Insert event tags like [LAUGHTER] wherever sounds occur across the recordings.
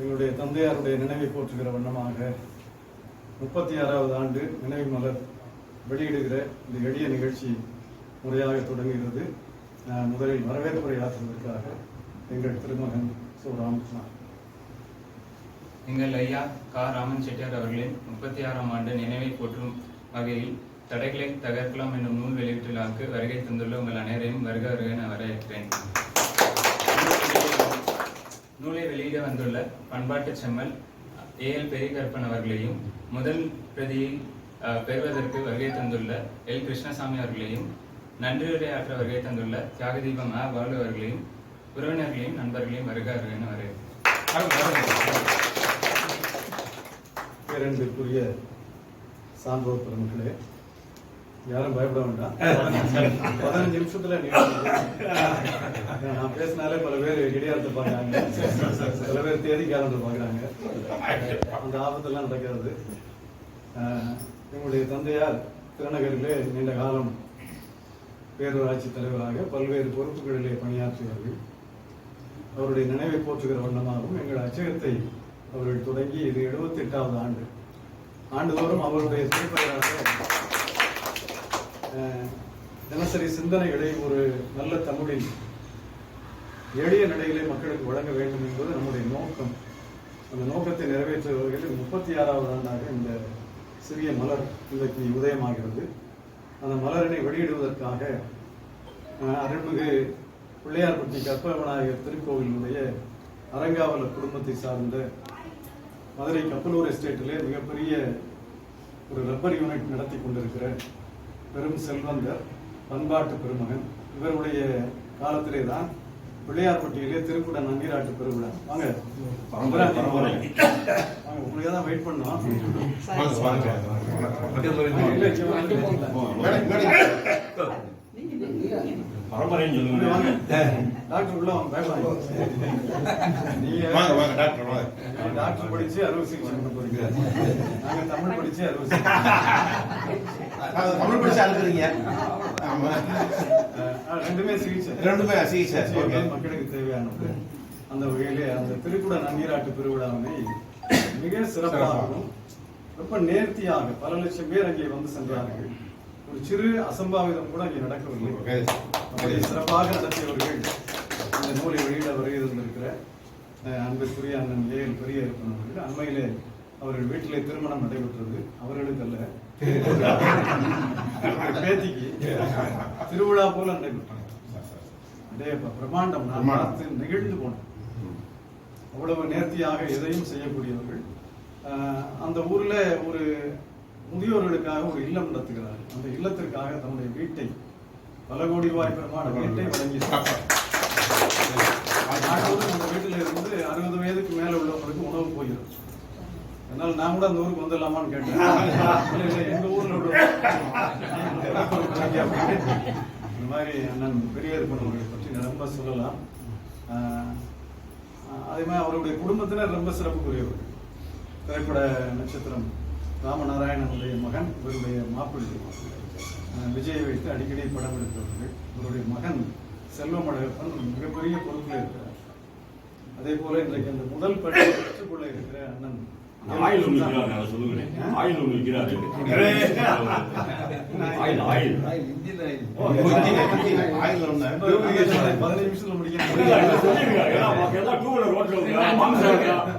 எங்களுடைய தந்தையாருடைய நினைவை போற்றுகிற வண்ணமாக முப்பத்தி ஆறாவது ஆண்டு நினைவு மலர் வெளியிடுகிற இந்த எளிய நிகழ்ச்சி முறையாக தொடங்குகிறது. முதலில் வரவேற்புரை ஆற்றுவதற்காக எங்கள் திருமகன் சு ராமகிருஷ்ணன். எங்கள் ஐயா கா. ராமன் செட்டியார் அவர்களின் முப்பத்தி ஆறாம் ஆண்டு நினைவை போற்றும் வகையில் தடைகளை தகர்க்கலாம் என்னும் நூல் வெளியீட்டு வருகை தந்துள்ள உங்கள் அனைவரையும் வருக வருக என வரவேற்கிறேன். நூலை வெளியிட வந்துள்ள பண்பாட்டு செம்மல் ஏஎல் பெரியகற்பன் அவர்களையும் முதல் பிரதியை பெறுவதற்கு வருகை தந்துள்ள எல். கிருஷ்ணசாமி அவர்களையும் நன்றியுரையாற்ற வருகை தந்துள்ள தியாகதீபம் ஆ பாலு அவர்களையும் உறவினர்களையும் நண்பர்களையும் வருக என வரவேற்கிறேன் பேரன்பிற்குரிய சான்றோர் பெருமக்களே யாரும் பயப்பட வேண்டாம். பதினஞ்சு நிமிஷத்துல நான் பேசினாலே பல பேர் இடையாரத்தை பாக்குறாங்க சில பேர் தேதி கேலண்டர் பாக்குறாங்க அந்த ஆபத்தெல்லாம் நடக்கிறது. எங்களுடைய தந்தையார் திருநகரிலே நீண்ட காலம் பேரூராட்சி தலைவராக பல்வேறு பொறுப்புகளிலே பணியாற்றியவர்கள். அவருடைய நினைவை போற்றுகிற வண்ணமாகவும் எங்கள் அச்சகத்தை அவர்கள் தொடங்கி இது எழுபத்தி எட்டாவது ஆண்டு. ஆண்டுதோறும் அவருடைய திருப்பெயராக தினசரி சிந்தனைகளை ஒரு நல்ல தமிழில் எளிய நடைகளை மக்களுக்கு வழங்க வேண்டும் என்பது நம்முடைய நோக்கம். அந்த நோக்கத்தை நிறைவேற்ற வகையில் முப்பத்தி ஆறாவது ஆண்டாக இந்த சிறிய மலர் இன்றைக்கு உதயமாகிறது. அந்த மலரினை வெளியிடுவதற்காக அருள்மிகு பிள்ளையார்பட்டி கற்பவிநாயகர் திருக்கோவிலுடைய அரங்காவலர் குடும்பத்தை சார்ந்த மதுரை கப்பலூர் எஸ்டேட்டிலே மிகப்பெரிய ஒரு ரப்பர் யூனிட் நடத்தி கொண்டிருக்கிற பெரும் செல்வந்தர் பண்பாட்டு பெருமகன். இவருடைய காலத்திலே தான் பிள்ளையார்பட்டியிலே திருக்குட நன்னீராட்டு பெருவிழா. வாங்க. பரம்பரை, பரம்பரை. வாங்க. உங்களுக்கு தான் வெயிட் பண்ணோம் வாங்க, பரம்பரைன்னு. சொல்லுங்க. டாக்டர் உள்ள வாங்க. நீங்க வாங்க வாங்க டாக்டர் வாங்க. டாக்டர் படிச்சு அறுவை சிகிச்சை பண்ண போறீங்க. நாங்க தமிழ் படிச்சு அறுவை சிகிச்சை தமிழ் படிச்சு அழுக்குறீங்க ஆமா. ரெண்டுமே சிகிச்சை. ரெண்டுமே சிகிச்சை, okay. மக்களுக்கு தேவையானது அந்த வகையிலே அந்த திருக்குட நன்னீராட்டு பெருவிழாவினை மிக சிறப்பாகவும் ரொம்ப நேர்த்தியாக பல லட்சம் பேர் அங்கே வந்து சென்றார்கள். ஒரு சிறு அசம்பாவிதம் கூட அங்கே நடக்கவில்லை. அப்படி சிறப்பாக நடத்தியவர்கள் இந்த நூலை வெளியிட வருகை தந்திருக்கிற அன்பிற்குரிய அண்ணன் ஏஎல் பெரிய அவர்கள் அண்மையிலே அவர்கள் வீட்டிலே திருமணம் நடைபெற்றது. அவர்களுக்கு அல்ல பேத்திக்கு திருவிழா போல அப்படியே ப- பிரம்மாண்டம் நான். பார்த்து நெகிழ்ந்து போனேன். அவ்வளவு நேர்த்தியாக எதையும் செய்யக்கூடியவர்கள். அந்த ஊர்ல ஒரு முதியோர்களுக்காக ஒரு இல்லம் நடத்துகிறார்கள். அந்த இல்லத்திற்காக தன்னுடைய வீட்டை பல கோடி ரூபாய் பெருமான வீட்டை வழங்கி ஆண்டவரும் அந்த வீட்டில் இருந்து அறுபது வயதுக்கு மேல உள்ளவங்களுக்கு உணவு போகிறது. அதனால நான் கூட அந்த ஊருக்கு வந்துடலாமான்னு கேட்டேன். [LAUGHS] இல்ல, இல்ல, எங்க ஊர்ல உள்ள இந்த மாதிரி அண்ணன் பெரியவர் அவர்களை பற்றி ரொம்ப சொல்லலாம். அதே மாதிரி அவருடைய குடும்பத்தினர் ரொம்ப சிறப்புக்குரியவர்கள் திரைப்பட நட்சத்திரம் ராமநாராயணனுடைய மகன் இவருடைய மாப்பிள்ளை. விஜயை வைத்து அடிக்கடி படம் எடுத்தவர்கள். அவருடைய மகன் செல்வமழகப்பன் மிகப்பெரிய பொறுப்பில் இருக்கிறார். அதே போல இன்றைக்கு அந்த முதல் படம் பெற்றுக்கொள்ள இருக்கிற அண்ணன் ஆயில் ஒன்று விற்கிறாரு அதை சொல்லுங்களேன். ஆயில் ஒன்று விற்கிறாரு ஆயில் ஆயில்.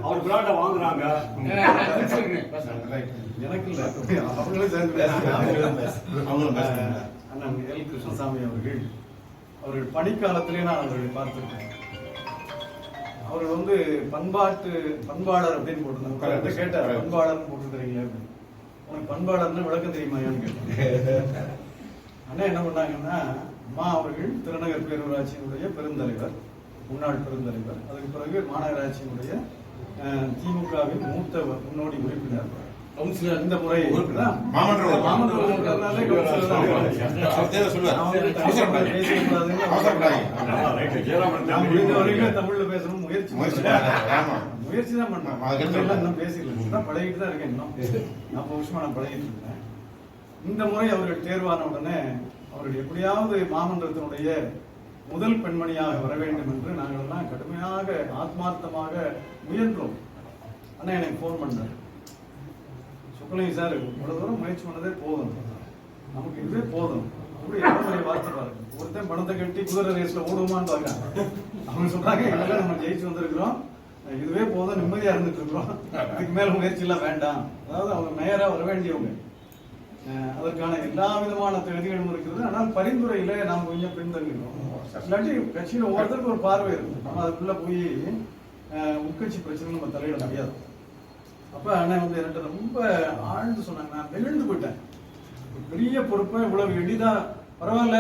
அவர் பிராண்டை வாங்குறாங்க. எனக்கு இல்ல. அவங்களும் சேர்ந்து அவங்களும். அண்ணன் எல். கிருஷ்ணசாமி அவர்கள் அவர்கள் பணிக்காலத்திலே நான் அவர்களை பார்த்திருக்கேன். அவர்கள் வந்து பண்பாட்டு பண்பாளர் அப்படின்னு போட்டிருந்தாங்க. கேட்டார் பண்பாளர்னு போட்டுருக்கீங்களே அப்படின்னு. உனக்கு பண்பாளர்னு விளக்கம் தெரியுமாயான்னு கேட்டேன் அண்ணா என்ன பண்ணாங்கன்னா அம்மா அவர்கள் திருநகர் பேரூராட்சியினுடைய பெருந்தலைவர் முன்னாள் பெருந்தலைவர். அதுக்கு பிறகு மாநகராட்சியினுடைய திமுகவின் மூத்த முன்னோடி உறுப்பினர் கவுன்சிலர் இந்த முறை மாமன்ற தான் தமிழ்ல பேசணும் முயற்சி முயற்சி தான் பண்ணேன் இன்னும் பேசல நான் பழகிட்டு தான் இருக்கேன் இன்னும். நாற்பது வருஷமா நான் பழகிட்டு இருக்கேன். இந்த முறை அவர்கள் தேர்வான உடனே அவர்கள் எப்படியாவது மாமன்றத்தினுடைய முதல் பெண்மணியாக வர வேண்டும் என்று நாங்கள் எல்லாம் கடுமையாக ஆத்மார்த்தமாக முயன்றோம். அண்ணா எனக்கு ஃபோன் பண்ணார் சுக்கலிங்க சார் இவ்வளோ தூரம் முயற்சி பண்ணதே போதும். நமக்கு இதுவே போதும். அப்படி எவ்வளோ பெரிய வார்த்தை பாருங்க. ஒருத்தன் பணத்தை கட்டி குதிரை ரேஸ்ல ஓடுவோமான்னு பார்க்கறான் அவங்க சொல்றாங்க இதெல்லாம் நம்ம ஜெயிச்சு வந்திருக்கிறோம். இதுவே போதும். நிம்மதியா இருந்துட்டு இருக்கிறோம் இதுக்கு மேல முயற்சி எல்லாம் வேண்டாம். அதாவது அவங்க நேரா வர வேண்டியவங்க. அதற்கான எல்லா விதமான தகுதிகளும் இருக்கிறது. ஆனால் பரிந்துரையில நாம் கொஞ்சம் பின்தங்கிடுறோம் இல்லாட்டி கட்சியில ஒவ்வொருத்தருக்கும் ஒரு பார்வை இருக்கும். நம்ம அதுக்குள்ள போய் உட்கட்சி பிரச்சனை நம்ம தலையிட முடியாது. அப்ப அண்ணன் வந்து என்கிட்ட ரொம்ப ஆழ்ந்து சொன்னாங்க. நான் நெகிழ்ந்து போயிட்டேன். பெரிய பொறுப்பை இவ்வளவு எளிதா பரவாயில்ல.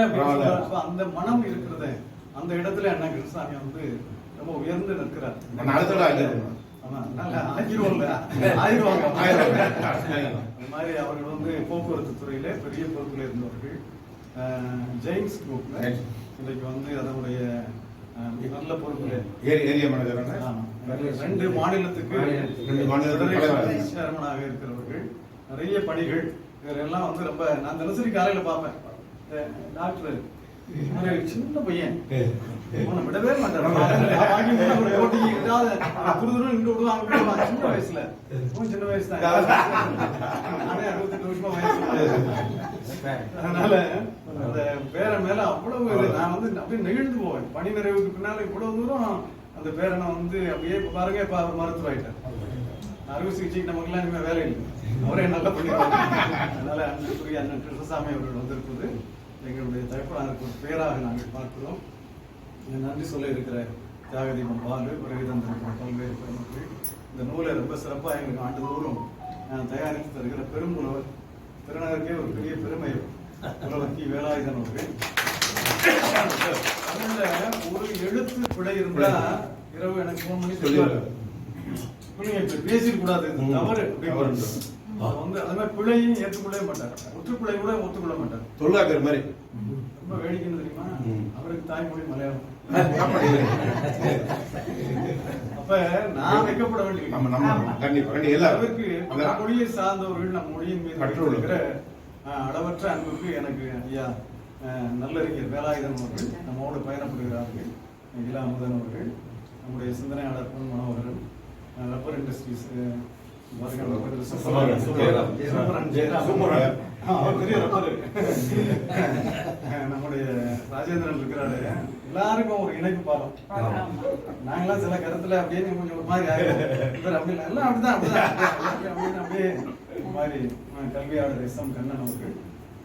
அப்ப அந்த மனம் இருக்கிறது அந்த இடத்துல அண்ணன் கிருஷ்ணாமி வந்து ரொம்ப உயர்ந்து நிற்கிறார். மாதிரி அவர்கள் வந்து போக்குவரத்து துறையில பெரிய பொறுப்பில் இருந்தவர்கள். ஜெயின்ஸ் ஜெயின்ஸ். இன்னைக்கு வந்து அதனுடைய நல்ல பொறுப்புல. ஏரி- ஏரியா மேனேஜர் ஆமா. ரெண்டு மாநிலத்துக்கு ரெண்டு மாநிலத்துக்கு. சேர்மனாக இருக்கிறவர்கள் நிறைய பணிகள் இதெல்லாம் வந்து ரொம்ப நான் தினசரி காலையில பார்ப்பேன். இந்த டாக்டர் சின்ன பையன். அவனை விடவே மாட்டான் சின்ன வயசுல. சின்ன வயசு தான் நானே அறுபத்தெட்டு வருஷமா வயசு அதனால அந்த பேரை மேல அவ்வளவு. நான் வந்து அப்படியே நெகிழ்ந்து போவேன். பணி நிறைவுக்கு பின்னால இவ்வளவு தூரம் அந்த பேரனை வந்து அப்படியே இப்ப பாருங்க இப்ப அவர் மருத்துவ அறுவை சிகிச்சைக்கு நமக்கெல்லாம் இனிமே வேலை இல்லை. அவரே நல்லா பண்ணிருக்காங்க அதனால அன்புக்குரிய அண்ணன் கிருஷ்ணசாமி அவர்கள் வந்திருப்பது எங்களுடைய தகப்பனாருக்கு ஒரு பேராக நாங்கள் பார்க்கிறோம். நன்றி சொல்ல இருக்கிற தியாகதீபம் பாலு வருகை தந்திருக்கிற பல்வேறு பெருமக்கள். இந்த நூலை ரொம்ப சிறப்பாக எங்களுக்கு ஆண்டுதோறும் தயாரித்து தருகிற பெரும்புலவர் திருநகருக்கே ஒரு பெரிய பெருமை. புலவர் கி வேலாயுதன் அவர்கள். தமிழ்ல ஒரு எழுத்து பிழை இருந்தா இரவு எனக்கு ஃபோன் பண்ணி இது ம். தவறு வந்து அது மாதிரி பிழையும் ஏற்றுக்கொள்ளவே மாட்டார். ஒற்றுப்பிழை கூட ஒத்துக்கொள்ள மாட்டார். தொல்லாக்கர் மாதிரி. ரொம்ப வேடிக்கைன்னு தெரியுமா. அவருக்கு தாய்மொழி மலையாளம். [LAUGHS] அப்ப நான் வைக்கப்பட வேண்டிய அளவுக்கு மொழியை சார்ந்தவர்கள் நம் மொழியின் மீது அஹ், அளவற்ற அன்புக்கு எனக்கு ஐயா நல்லறிஞர் வேலாயுதன் அவர்கள் நம்மோடு பயணப்படுகிறார்கள் இலா அமுதன் அவர்கள் நம்முடைய சிந்தனையாளர் பொன் மனோகரன் ரப்பர் இண்டஸ்ட்ரீஸ் பெரிய ரப்பர் நம்முடைய ராஜேந்திரன் இருக்கிறாரு எல்லாருக்கும் ஒரு இணைப்பு பாலம் நாங்களாம் சில கருத்துல அப்படியே கொஞ்சம் ஒரு மாதிரி இவர் அப்படி எல்லாம் அப்படிதான் அப்படிதான் அப்படியே மாதிரி கல்வியாளர் எஸ் எம் கண்ணன் அவர்கள்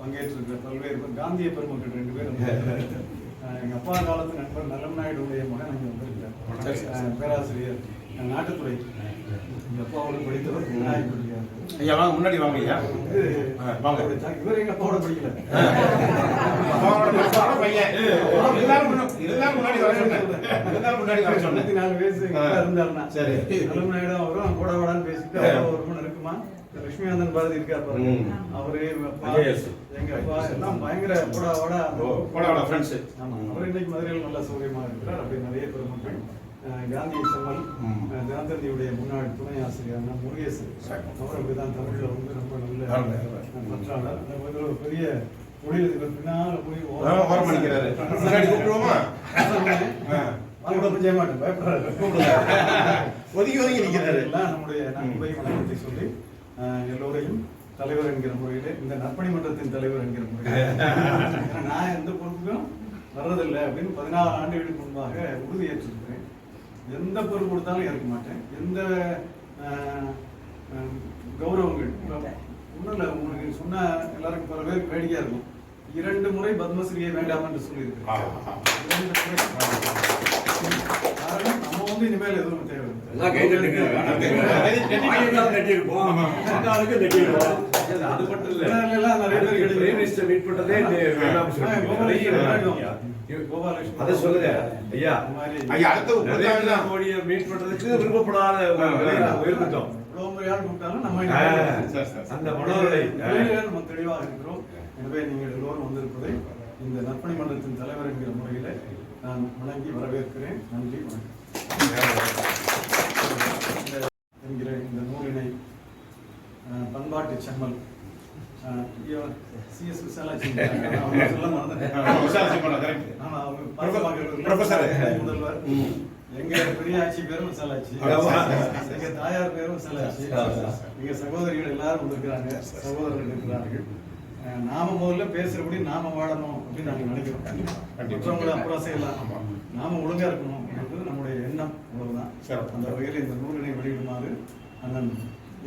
பங்கேற்றிருக்கிற பல்வேறு காந்திய பெருமக்கள் ரெண்டு பேரும் வந்திருக்கிறார்கள். அஹ், [LAUGHS] எங்க அப்பா காலத்து நண்பர் நல்லம் நாயுடுடைய மகன் அங்கே வந்திருக்கிறார். பேராசிரியர் நாட்டுத்துறை எங்க அப்பாவோட படித்தவர் விநாயகர் ஐயா வாங்க முன்னாடி வாங்க ஐயா. வாங்க. இவர் எங்க அப்பாவோட படிக்கல. எல்லாரும் முன்ன- எல்லாரும் முன்னாடி வர சொன்னேன். நாலு வயசு இருந்தாருன்னா. சரி. நல்ல நாயுடு அவரும் கூட வாடான்னு பேசிட்டு ரொம்ப நெருக்கமா இந்த லட்சுமிகாந்தன் பாரதி இருக்கார் பாருங்க. அவரு எங்க அப்பா எல்லாம் பயங்கர போடா வாடா. ஓ, போடா வாடா, friends. ஆமா. அவர் இன்னைக்கு மதுரையில் நல்ல சௌகரியமா இருக்கிறார். அப்படி நிறைய பெருமக்கள் காந்தி செம்மல் தினத்தந்தியுடைய முன்னாள் துணை ஆசிரியர் முருகேசன். அவர் அப்படிதான் தமிழ்ல வந்து ரொம்ப நல்ல பற்றாளர். ஒரு பெரிய தொழிலதிபர். பின்னால போய் கூட செய்ய மாட்டேன். பயப்படுறாரு நம்முடைய நண்பை வணக்கத்தை சொல்லி எல்லோரையும் தலைவர் என்கிற முறையிலே இந்த நற்பணி மன்றத்தின் தலைவர் என்கிற முறையில். நான் எந்த பொறுப்புக்கும் வர்றதில்லை அப்படின்னு பதினாறு ஆண்டுகளுக்கு முன்பாக உறுதி ஏற்றிருக்கிறேன் எந்த பொறுப்பு கொடுத்தாலும் ஏற்க மாட்டேன். எந்த கௌரவங்கள் ஒன்றும் இல்லை உங்களுக்கு சொன்ன எல்லாருக்கும் பல பேருக்கு வேடிக்கையா இருக்கும். இரண்டு முறை பத்மஸ்ரீயை வேண்டாம் என்று. காரணம் நம்ம வந்து இனிமேல் எதுவும் தேவை. அது மட்டும் இல்ல. நிறைய பேர். பிரைம் மினிஸ்டர் மீட் பண்றதே. கோபாலகிருஷ்ணன். அதை சொல்லுங்க. ஐயா. ஐயா அடுத்த மீட் பண்றதுக்கு விருப்பப்படாத உயர்ந்துட்டோம். அந்த நம்ம தெளிவாக இருக்கிறோம் எனவே நீங்கள் எல்லோரும் வந்திருப்பதை இந்த நற்பணி மன்றத்தின் தலைவர் என்கிற முறையிலே நான் வணங்கி வரவேற்கிறேன். நன்றி வணக்கம். என்கிற இந்த நூலினை பண்பாட்டு செம்மல் சிஎஸ் விசாலாட்சி [LAUGHS] சொல்ல மறந்துட்டேன். முதல்வர். எங்க பெரியாச்சி பேரும் விசாலாட்சி. எங்க தாயார் பேரும் விசாலாட்சி. எங்க சகோதரிகள் எல்லாரும் வந்திருக்கிறாங்க. சகோதரர்கள் இருக்கிறார்கள். நாம முதல்ல பேசுறபடி நாம வாழணும் அப்படின்னு நாங்க நினைக்கிறோம். மற்றவங்களை அப்புறம் செய்யலாம். நாம ஒழுங்கா இருக்கணும் என்பது நம்முடைய எண்ணம். அவ்வளவுதான். அந்த வகையில் இந்த நூலினை வெளியிடுமாறு அண்ணன்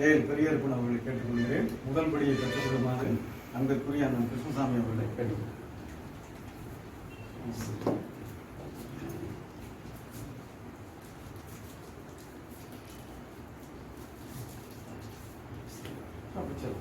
ஏஎல் பெரியப்பன் அவர்களை கேட்டுக்கொள்கிறேன். முதல் படியை பெற்றுக்கொள்ளுமாறு அன்பிற்குரிய அண்ணன் கிருஷ்ணசாமி அவர்களை கேட்டுக்கொள்கிறேன். அப்படி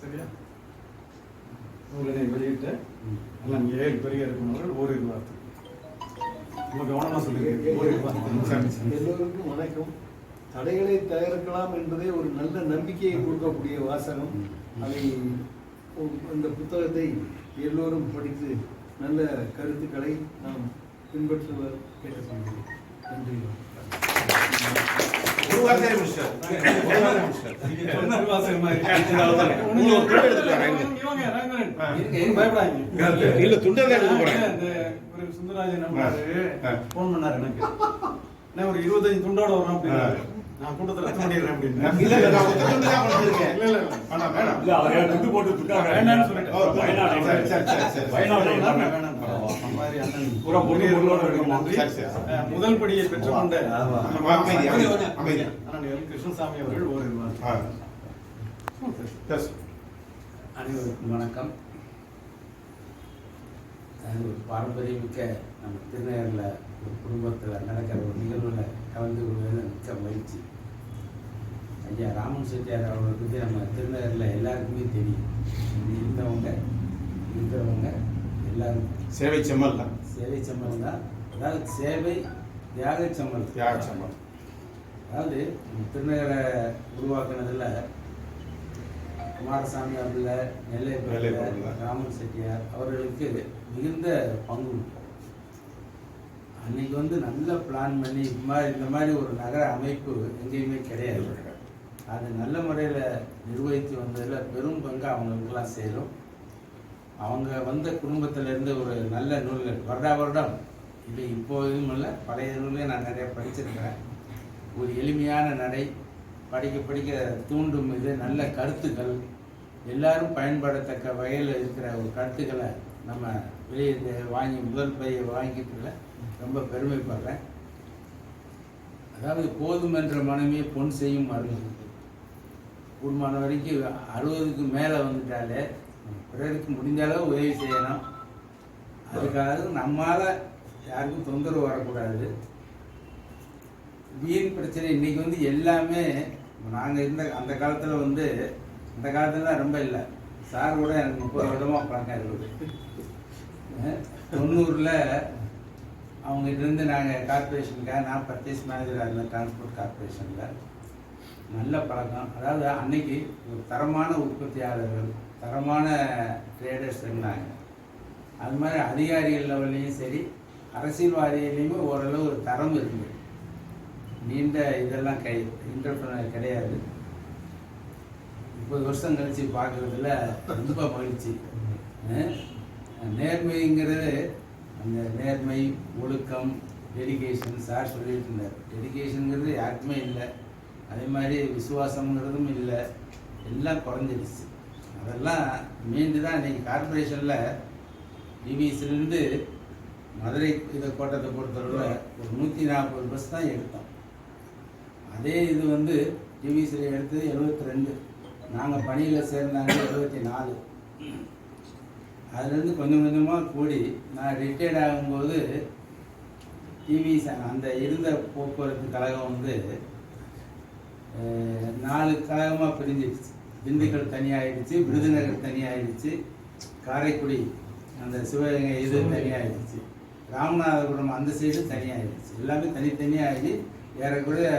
சரியா? நூலினை வெளியிட்ட அண்ணன் ஏழு பெரிய இருக்கணும் ஓரிரு வார்த்தை. ரொம்ப கவனமா சொல்லுங்க ஓரிரு வார்த்தை. எல்லோருக்கும் வணக்கம். தடைகளை தகர்க்கலாம் என்பதே ஒரு நல்ல நம்பிக்கையை கொடுக்கக்கூடிய வாசகம். அதை இந்த புத்தகத்தை எல்லோரும் படித்து நல்ல கருத்துக்களை நாம் பின்பற்றுவர் கேட்டுக்கொள்கிறேன் நன்றி. [LAUGHS] இல்ல சுந்தரராஜன். போன் பண்ணாரு எனக்கு. நான் ஒரு இருபத்தஞ்சு துண்டோட வரோம் அப்படின்னாரு நான் கூட்டத்தில் ரத்து பண்ணிடுறேன் அப்படின்னு. இல்ல இல்ல நான் ஒரு துண்டு தான் கொடுத்துருக்கேன் இல்ல இல்ல இல்ல. வேணாம் வேணாம். இல்ல, அவரை துண்டு போட்டு சொல்லிட்டேன். ஓ, வயநாடு சரி, சரி, சரி. வயநாடு அண்ணன். பூரா பொண்ணு பொருளோட இருக்கணும். முதல் படியை பெற்றுக்கொண்ட கிருஷ்ணசாமி அவர்கள் ஒரு. அனைவருக்கும் வணக்கம். ஒரு பாரம்பரியமிக்க நம்ம திருநகரில் ஒரு குடும்பத்தில் நடக்கிற ஒரு நிகழ்வில் கலந்து கொள்வதில் மிக்க மகிழ்ச்சி. ஐயா ராமன் செட்டியார் அவர்களை பற்றி நம்ம திருநகரில் எல்லாருக்குமே தெரியும். இங்க இருந்தவங்க இருக்கிறவங்க எல்லாரும் சேவை செம்மல் தான். சேவை சம்பளம் தான். அதாவது சேவை தியாக சம்பளம் தியாக செம்மல். அதாவது திருநகரை உருவாக்குனதுல குமாரசாமி அவர்கள நெல்லை. ராமன் செட்டியார் அவர்களுக்கு மிகுந்த பங்கு உண்டு. அன்னைக்கு வந்து நல்ல பிளான் பண்ணி இது மாதிரி இந்த மாதிரி ஒரு நகர அமைப்பு எங்கேயுமே கிடையாது. அது நல்ல முறையில் நிர்வகித்து வந்ததில் பெரும் பங்கு அவங்களுக்கெல்லாம் சேரும். அவங்க வந்த குடும்பத்திலேருந்து ஒரு நல்ல நூல்கள் வருடா வருடம். இது இப்போதும் இல்லை பழைய நூலையும் நான் நிறைய படிச்சிருக்கிறேன். ஒரு எளிமையான நடை படிக்க படிக்க தூண்டும் இது நல்ல கருத்துக்கள். எல்லாரும் பயன்படத்தக்க வகையில் இருக்கிற ஒரு கருத்துக்களை நம்ம வெளியே வாங்கி முதல் பையை வாங்கிட்டுல ரொம்ப பெருமைப்படுறேன். அதாவது போதும் என்ற மனமே பொன் செய்யும் மருந்து கூடுமான வரைக்கும் அறுபதுக்கு மேலே வந்துட்டாலே பிறருக்கு முடிஞ்ச அளவு உதவி செய்யணும் அதுக்காக நம்மால் யாருக்கும் தொந்தரவு வரக்கூடாது. வீண் பிரச்சனை இன்னைக்கு வந்து எல்லாமே நாங்கள் இருந்த அந்த காலத்தில் வந்து அந்த காலத்துல ரொம்ப இல்லை. சார் கூட எனக்கு முப்பது வருடமாக பழக்கம் இருக்குது தொண்ணூறில் அவங்ககிட்ட இருந்து நாங்கள் கார்பரேஷனுக்காக நான் பர்ச்சேஸ் மேனேஜராக இருந்தேன் டிரான்ஸ்போர்ட் கார்பரேஷனில் நல்ல பழக்கம். அதாவது அன்னைக்கு ஒரு தரமான உற்பத்தியாளர்கள் தரமான ட்ரேடர்ஸ் இருந்தாங்க. அது மாதிரி அதிகாரிகள் லெவல்லையும் சரி அரசியல்வாதிகளையுமே ஓரளவு ஒரு தரம் இருந்தது. நீண்ட இதெல்லாம் கை இன்டர்பிரனர் கிடையாது. முப்பது வருஷம் கழிச்சு பார்க்குறதுல ரொம்ப மகிழ்ச்சி. நேர்மைங்கிறது அந்த நேர்மை ஒழுக்கம் டெடிக்கேஷன் சார் சொல்லிட்டு இருந்தார் டெடிக்கேஷனுங்கிறது யாருக்குமே இல்லை. அதே மாதிரி விசுவாசம்ங்கிறதும் இல்லை. எல்லாம் குறைஞ்சிருச்சு. அதெல்லாம் மீண்டு தான் இன்றைக்கி கார்பரேஷனில் டிவிஎஸ்லேருந்து மதுரை இதை கோட்டத்தை பொறுத்தளவில் ஒரு நூற்றி நாற்பது பஸ் தான் எடுத்தோம். அதே இது வந்து டிவிஎஸ்சில் எடுத்தது எழுபத்தி ரெண்டு. நாங்கள் பணியில் சேர்ந்தாங்க எழுபத்தி நாலு. அதுலேருந்து கொஞ்சம் கொஞ்சமாக கூடி நான் ரிட்டையர்ட் ஆகும்போது டிவிஎஸ் அந்த இருந்த போக்குவரத்து கழகம் வந்து நாலு கழகமாக பிரிஞ்சிடுச்சு. திண்டுக்கல் தனியாகிடுச்சு விருதுநகர் தனியாகிடுச்சு காரைக்குடி அந்த சிவகங்கை இது தனியாகிடுச்சு ராமநாதபுரம் அந்த சைடு தனியாகிடுச்சு எல்லாமே தனித்தனியாகி ஏறக்குறைய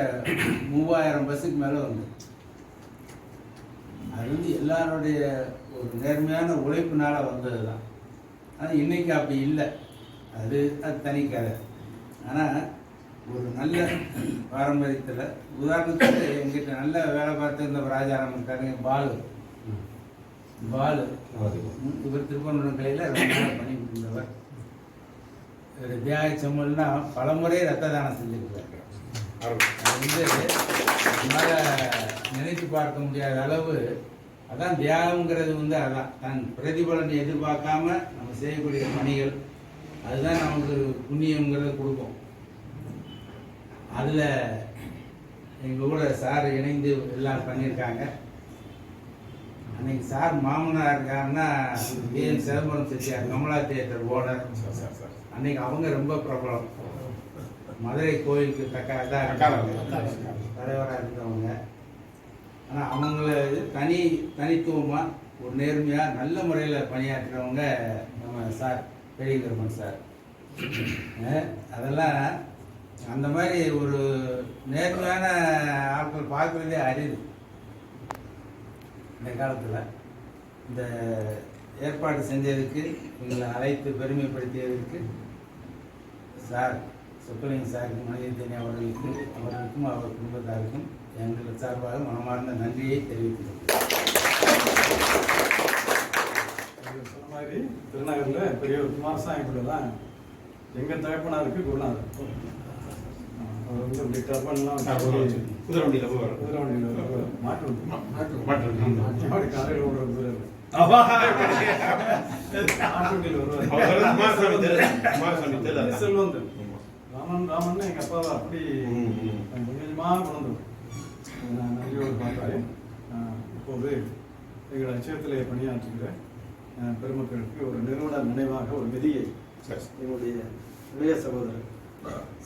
மூவாயிரம் பஸ்ஸுக்கு மேலே வந்து அது வந்து எல்லாருடைய ஒரு நேர்மையான உழைப்புனால வந்தது தான் ஆனால் இன்னைக்கு அப்படி இல்லை. அது அது தனி கதை. ஆனால் ஒரு நல்ல பாரம்பரியத்தில் உதாரணத்துக்கு எங்கிட்ட நல்ல வேலை பார்த்து இந்த ராஜாராம் இருக்காருங்க பாலு. பாலு. இவர் ரொம்ப நாள் பண்ணிட்டு இருந்தவர் இவர் தியாக செம்மல்னா பலமுறை ரத்த தானம் செஞ்சிருக்காரு அது வந்து நினைத்து பார்க்க முடியாத அளவு அதான் தியாகங்கிறது வந்து அதான். தான் பிரதிபலனை எதிர்பார்க்காம நம்ம செய்யக்கூடிய பணிகள் அதுதான் நமக்கு புண்ணியங்கிறத கொடுக்கும். அதில் எங்கள் கூட சார் இணைந்து எல்லாம் பண்ணியிருக்காங்க. அன்னைக்கு சார் மாமனார் இருக்காருன்னா A N Chidambaram Chettiar Kamala theatre owner. அன்னைக்கு அவங்க ரொம்ப பிரபலம். மதுரை கோயிலுக்கு தக்க தலைவராக இருந்தவங்க. ஆனால் அவங்கள இது தனி தனித்துவமாக ஒரு நேர்மையாக நல்ல முறையில் பணியாற்றுறவங்க நம்ம சார் பெரியகர்மன் சார். அதெல்லாம் அந்த மாதிரி ஒரு நேர்மையான ஆட்கள் பார்க்குறதே அரிது. இந்த காலத்தில். இந்த ஏற்பாடு செஞ்சதுக்கு எங்களை அழைத்து பெருமைப்படுத்தியதற்கு சார் சொக்கலிங்க சாருக்கு தனியாக அவர்களுக்கு அவர்களுக்கும் அவர் குடும்பத்தாருக்கும் எங்கள் சார்பாக மனமார்ந்த நன்றியை நீங்க சொன்ன மாதிரி திருநகர்ல பெரிய குமாரசாமி பிள்ளைலாம் எங்க தகப்பனாருக்கு குருநாதர். அவர் வந்து இப்படி டர்பன்லாம் குதிரை வண்டியில போவார். மாட்டு வண்டி. மாட்டு அப்படி காலையில் ஓடுற குதிரை. மாட்டு செல்வந்தர். ராமன் ராமன் எங்க அப்பாவை அப்படி. கொஞ்சம் கொண்டு நன்றியோடு பார்க்கிறேன் ஆஹ் இப்போது எங்கள் அச்சயத்திலே பணியாற்றுகிற பெருமக்களுக்கு ஒரு நிறுவன நினைவாக ஒரு விதியை சரி. எங்களுடைய இளைய சகோதரர்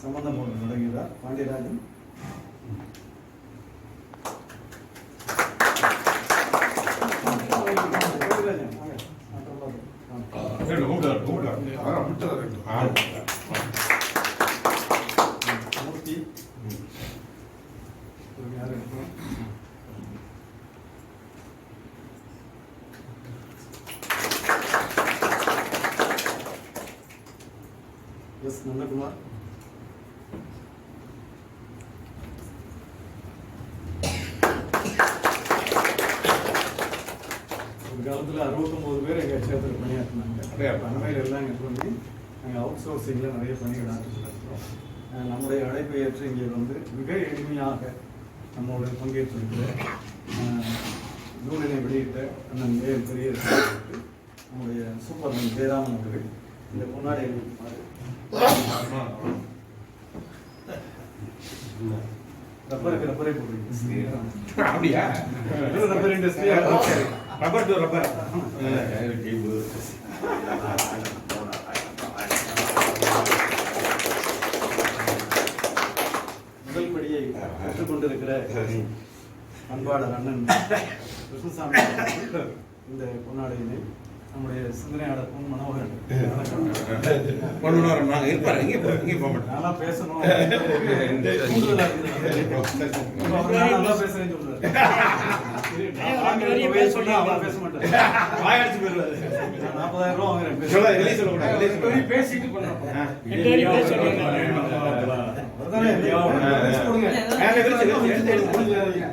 சம்பந்தம் ஒன்று தொடங்குகிறார் பாண்டியராஜன் பாண்டியராஜன், வாங்க. அப்புறம் பார்ப்போம். வாங்க. ரெண்டு கூப்பிடாரு கூப்பிடாரு அதான் விட்டுறாரு ஆ மூர்த்தி ஒரு யார் இருக்கணும் எஸ் நந்தகுமார் காலத்தில் அறுபத்தொம்போது பேர் எங்கள் க்ஷேத்திரத்தில் பணியாற்றினாங்க. அப்படியா? அண்மையில் எல்லாம் இங்கே பண்ணி நாங்கள் அவுட் சோர்சிங்கில் நிறைய பணிகள் ஆற்றிருக்கிறோம் நம்முடைய அழைப்பை ஏற்று இங்கே வந்து மிக எளிமையாக பங்கேற்றிருக்கிற அஹ், நூலினை வெளியிட்ட அண்ணன் ஏ பெரிய நம்முடைய சூப்பர் மேன் ஜெயராமன் அவர்கள் இந்த முன்னாடி எழுதியிருப்பாரு. ரப்பருக்கு ரப்பரே போடுறீங்க. அப்படியா? Rubber industry rubber to rubber முதல் படியை கற்றுக் கொண்டிருக்கிற அன்பாளர் அண்ணன் கிருஷ்ணசாமி இந்த பொன்னாடையினை நம்முடைய சிந்தனையாளர் பொன் மனோகரன் ஒன்று ஒன்று நாங்கள் இருப்பாரு. இங்கே போ இங்கே போக மாட்டோம் நல்லா பேசணும் [LAUGHS] [LAUGHS] நல்லா பேசுறேன்னு சொல்றாரு. [LAUGHS] சரி, நான் வாங்குற தொகையை சொன்னா அவர் பேச மாட்டாரு. வாயடிச்சு போயிடுவாரு நான் 40,000 ரூபா வாங்குறேன், பேச சொல்ல வெளியே சொல்லக்கூடாது வெளியே சொல்லக்கூடாது பேசிட்டு பண்ணலாம். ஆ. அதுதானே, நீங்க பேசி கொடுங்க. ஆ, எடுத்து, எடுத்து, எடுத்து, எடுத்து.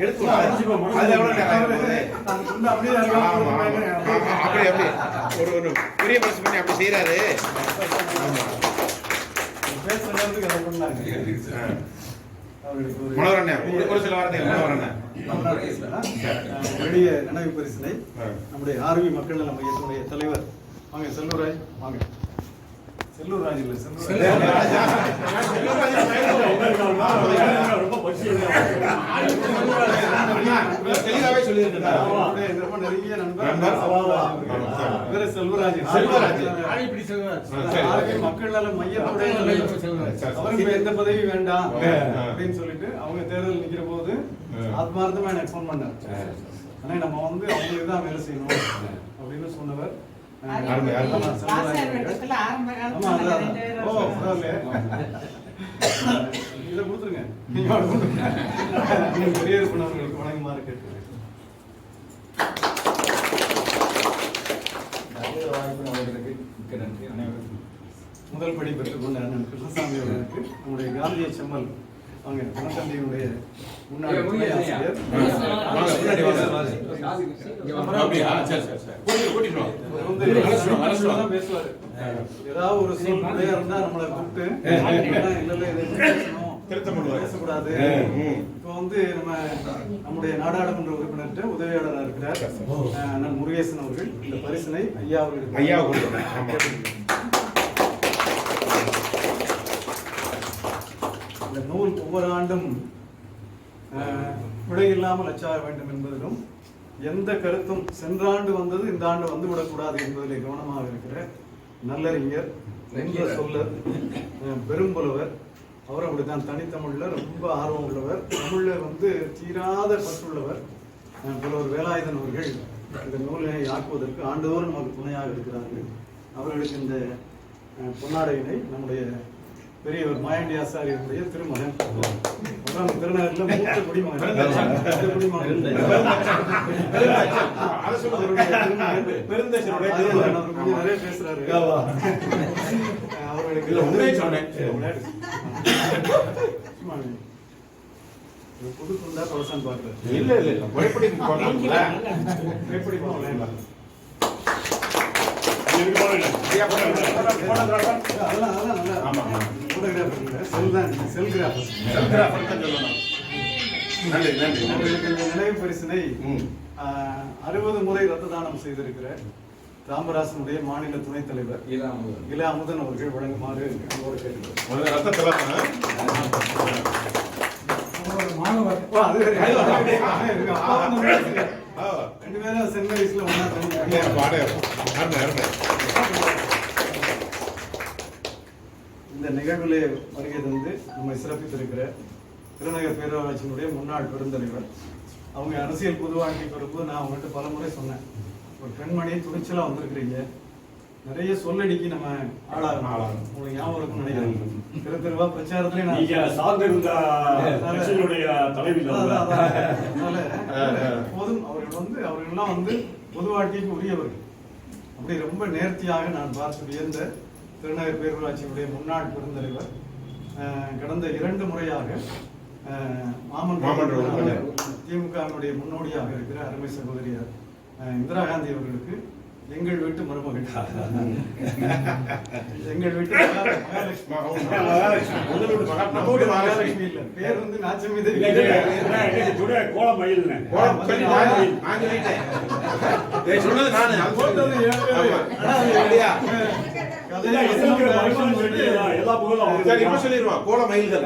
எடுத்து விடு. அது எவ்வளவு நேரம் ஆகுது? அந்த துண்டு அப்படியே அங்க ஆமா, ஆமா. ஆமா, அப்படி அப்படி ஒரு ஒரு பெரிய பிரச்சனை பண்ணி அப்படி செய்யறாரு பேசுற நேரத்துக்கு அதை பண்ணாங்க. எளிய நினைவு பரிசினை நம்முடைய ஆர்வி மக்கள் நல மையத்தினுடைய தலைவர் வாங்க செல்லூராஜ் வாங்க. செல்லூர் ராஜ் இல்ல செல்லூர் தெளிவாவே சொல்லியிருக்கிறார் அவருடைய ரொம்ப நெருங்கிய நண்பர். நண்பர். இவரு செல்வராஜ் செல்வராஜ். மக்கள் நல மையத்துடைய தலைவர் அவருக்கு எந்த பதவி வேண்டாம். அப்படின்னு சொல்லிட்டு அவங்க தேர்தல் நிக்கிற போது. ஆத்மார்த்தமா எனக்கு ஃபோன் பண்ணார். ஆனா நம்ம வந்து அவங்களுக்கு தான் வேலை செய்யணும் அப்படின்னு சொன்னவர் இதை கொடுத்துருங்க. வாய்ப்பு அவர்களுக்கு. மிக்க நன்றி. அனைவருக்கும் முதல் படி பெற்றுக்கொண்ட அண்ணன் கிருஷ்ணசாமி அவர்களுக்கு நம்முடைய காந்திய செம்மல் ஆசிரியர். வாங்க, முன்னாடி அலசுறோம். தான் பேசுவாரு. ஏதாவது ஒரு பிழையா இருந்தா நம்மளை கூப்பிட்டு. பேசக்கூடாது. இப்போ வந்து நம்ம நம்முடைய நாடாளுமன்ற உறுப்பினர்கிட்ட உதவியாளராக இருக்கிறார் முருகேசன் அவர்கள். இந்த பரிசினை ஐயா அவர்களுக்கு ஐயா. இந்த நூல் ஒவ்வொரு ஆண்டும் பிழை இல்லாமல் அச்சாக வேண்டும் என்பதிலும் எந்த கருத்தும் சென்ற ஆண்டு வந்தது இந்த ஆண்டு வந்து விடக்கூடாது என்பதிலே கவனமாக இருக்கிற நல்லறிஞர் நல்ல சொல்லர் பெரும்புலவர். அவர் அப்படித்தான் தனித்தமிழ்ல ரொம்ப ஆர்வம் உள்ளவர். தமிழ்ல வந்து தீராத பற்றுள்ளவர் புலவர் வேலாயுதன் அவர்கள். இந்த நூலினை ஆக்குவதற்கு ஆண்டுதோறும் நமக்கு துணையாக இருக்கிறார்கள். அவர்களுக்கு இந்த பொன்னாடையினை நம்முடைய பெரியவர் மாயாண்டி ஆசாரியருடைய திருமகன் அப்புறம் திருநகரில் மூத்த குடிமகன் நிறைய பேசுறாரு அவர்களுக்கு உண்மையை சொன்னேன். சும்மா புது இல்ல இல்ல இல்ல அதெல்லாம் அதெல்லாம் ஆமா, ஆமா. போட்டோகிராஃபர் இல்லை செல் தான் செல் கிராஃபர் செல்கிராஃபர் தான் சொல்லணும். நன்றி அவர்களுக்கு இந்த நினைவு பரிசினை. அறுபது முறை ரத்த தானம் செய்திருக்கிற ராமராசனுடைய மாநில துணைத் தலைவர் இல அமுதன். அவர்கள் வழங்குமாறு அன்போடு கேட்டுக்கிறேன் முதல்ல ரத்தத்துல வா, அது வேற. இருக்கு. அப்பா வந்து பேசுங்க. ஆ. ரெண்டு பேரும் சென்ட் மேரிஸ்ல ஒண்ணா தங்கி ஐயா, பாடு. அருமை, அருமை. இந்த நிகழ்விலே வருகை தந்து நம்மை சிறப்பித்திருக்கிற திருநகர் பேரூராட்சியினுடைய முன்னாள் பெருந்தலைவர். அவங்க அரசியல் பொது வாழ்க்கை பிறப்பு நான் அவங்கள்ட்ட பல முறை சொன்னேன். ஒரு பெண்மணி துணிச்சலா வந்திருக்கிறீங்க. நிறைய சொல்லடிக்கு நம்ம ஆளாகணும். ஆளாகணும். உங்களுக்கு ஞாபகம் இருக்கும்னு நினைக்கிறேன். தெரு தெருவா பிரச்சாரத்திலே நான் சார்ந்திருந்த கட்சியினுடைய தலைவி அதான், அதான், அதனால [LAUGHS] ஆ, ஆ. போதும். அவர்கள் வந்து அவர்கள்லாம் வந்து பொது வாழ்க்கைக்கு உரியவர்கள். அப்படி ரொம்ப நேர்த்தியாக நான் பார்த்து வியந்த திருநகர் பேரூராட்சியினுடைய முன்னாள் பெருந்தலைவர் கடந்த இரண்டு முறையாக மாமன்ற. திமுகவினுடைய முன்னோடியாக இருக்கிற அருமை சகோதரியார் இந்திரா காந்தி அவர்களுக்கு எங்கள் வீட்டு மருமகள். எங்கள் வீட்டு மகா- மகாலட்சுமி. இல்ல. பேர் வந்து நாச்சமி கோலம் மயில்னு கோலம் சொல்லி நான் நான் சொல்லிட்டேன். ஏய், சொன்னது நானு. அது போட்டது சொன்னது. ஏழு பேரு. ஆமா. ஆனா அது அப்படியா? கதையில எல்லா புகழும் சரி, இப்ப சொல்லிடுவோம். கோல மயில்கள்.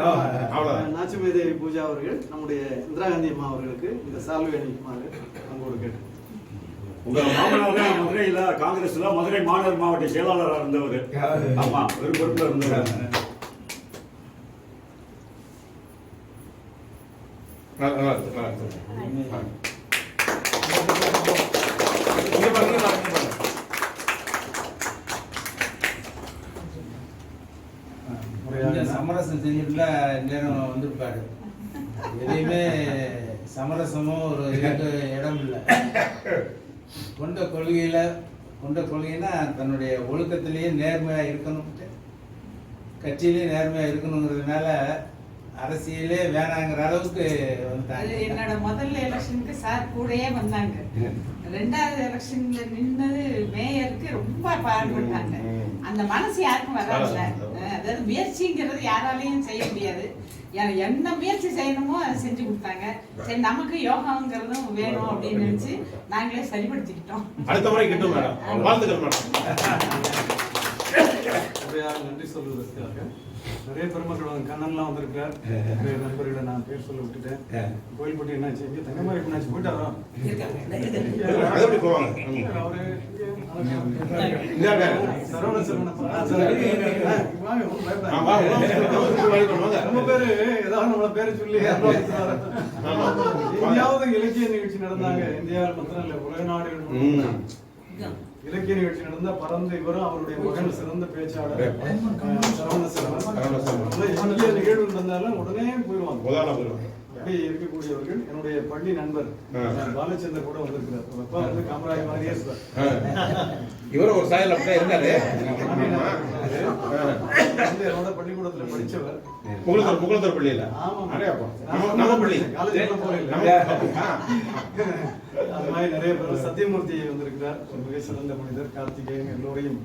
அவ்வளவுதான். நாச்சிமை தேவி பூஜா அவர்கள் நம்முடைய இந்திரா காந்தி அம்மா அவர்களுக்கு இந்த சால்வை அணிக்குமாறு அன்போடு கேட்டு உங்க மாமனார் தான் மதுரையில காங்கிரஸ்ல மதுரை மாநகர் மாவட்ட செயலாளராக இருந்தவர் ஆமா ஒரு பொறுப்புல இருந்தவர் நல்லா இருக்கு, நல்லா இருக்கு. ஆ. இங்க பாருங்க, இங்க பாருங்க, இங்க பாருங்க. முறையாக சமரசம் செஞ்சுட்டுல நேரம் வந்திருப்பாரு. எதையுமே சமரசமும் ஒரு இடம் இல்லை. கொண்ட கொள்கையில கொண்ட கொள்கைன்னா தன்னுடைய ஒழுக்கத்திலேயே நேர்மையா இருக்கணும் கட்சியிலேயே நேர்மையா இருக்கணுங்கிறதுனால அரசியலே வேணாங்கிற அளவுக்கு அது வந்துட்டாங்க என்னோட முதல் எலெக்ஷனுக்கு சார் கூடயே வந்தாங்க. ரெண்டாவது எலெக்ஷன்ல நின்னது மேயருக்கு ரொம்ப பாடுபட்டாங்க. அந்த மனசு யாருக்கும் வராதுல்ல. அஹ் அதாவது முயற்சிங்கிறது யாராலையும் செய்ய முடியாது. என்ன முயற்சி செய்யணுமோ அதை செஞ்சு கொடுத்தாங்க. சரி நமக்கு யோகாங்கிறதும் வேணும் அப்படின்னு நினைச்சு நாங்களே சரிப்படுத்திக்கிட்டோம். அடுத்த முறை கிட்டும் மேடம். வாழ்த்துக்கள் மேடம். முறையாக நன்றி சொல்வதற்காக நிறைய பெருமக்கள் வந்து கண்ணன்லாம் வந்திருக்கார். நிறைய நண்பர்களை நான் பேர் சொல்ல விட்டுட்டேன். கோயில்பட்டி என்னாச்சு? இங்கே தங்கமாரி என்னாச்சு? போயிட்டாரா. சரவண செல்வன் ஆ, சரி. ஆ, வாங்க, ஒண்ணும் பயப்படாதீங்க. ஆ, வாங்க, வாங்க. வாங்க, வாங்க. நம்ம பேரு ஏதாவது நம்மள பேரை சொல்லி. எங்கேயாவது இலக்கிய நிகழ்ச்சி நடந்தாங்க. இந்தியாவில் மாத்திரம் இல்ல. உலக நாடுகள். இலக்கிய நிகழ்ச்சி நடந்த பறந்து இவரும் அவருடைய மகன் சிறந்த பேச்சாளர் சரவண சரவண எந்த நிகழ்வு நடந்தாலும் உடனே போயிடுவாங்க முதல்ல போயிடுவாங்க. அப்படி இருக்கக்கூடியவர்கள் என்னுடைய பள்ளி நண்பர். பாலச்சந்தர் கூட வந்திருக்கிறார். அப்பா வந்து காமராஜ் மாதிரியே இருப்பார். இவரும் ஒரு சாயல் அப்படிதான் இருந்தாரு. வந்து என்னோட பள்ளிக்கூடத்துல படிச்சவர். புகழ்தர் புகழ்தர் பள்ளியில. ஆமா. நம்ம பள்ளி. காலேஜ் ஆ. அது மாதிரி நிறைய பேர் சத்தியமூர்த்தி வந்திருக்கிறார். மிக சிறந்த மனிதர் கார்த்திகேயன் எல்லோரையும்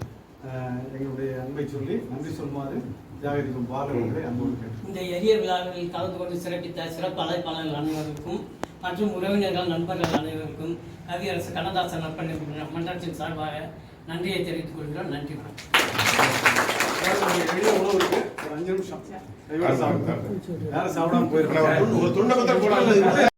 எங்களுடைய அன்பை சொல்லி நன்றி சொல்லுமாறு அன்போடு கேட்டு இந்த எரிய விழாவில் கலந்து கொண்டு சிறப்பித்த சிறப்பு அழைப்பாளர்கள் அனைவருக்கும் மற்றும் உறவினர்கள் நண்பர்கள் அனைவருக்கும் கவியரசு கண்ணதாசன் நற்பணி மன்றத்தின் சார்பாக நன்றியை தெரிவித்துக் கொள்கிறோம். நன்றி. அஞ்சு நிமிஷம். சாப்பிடாம ஆனா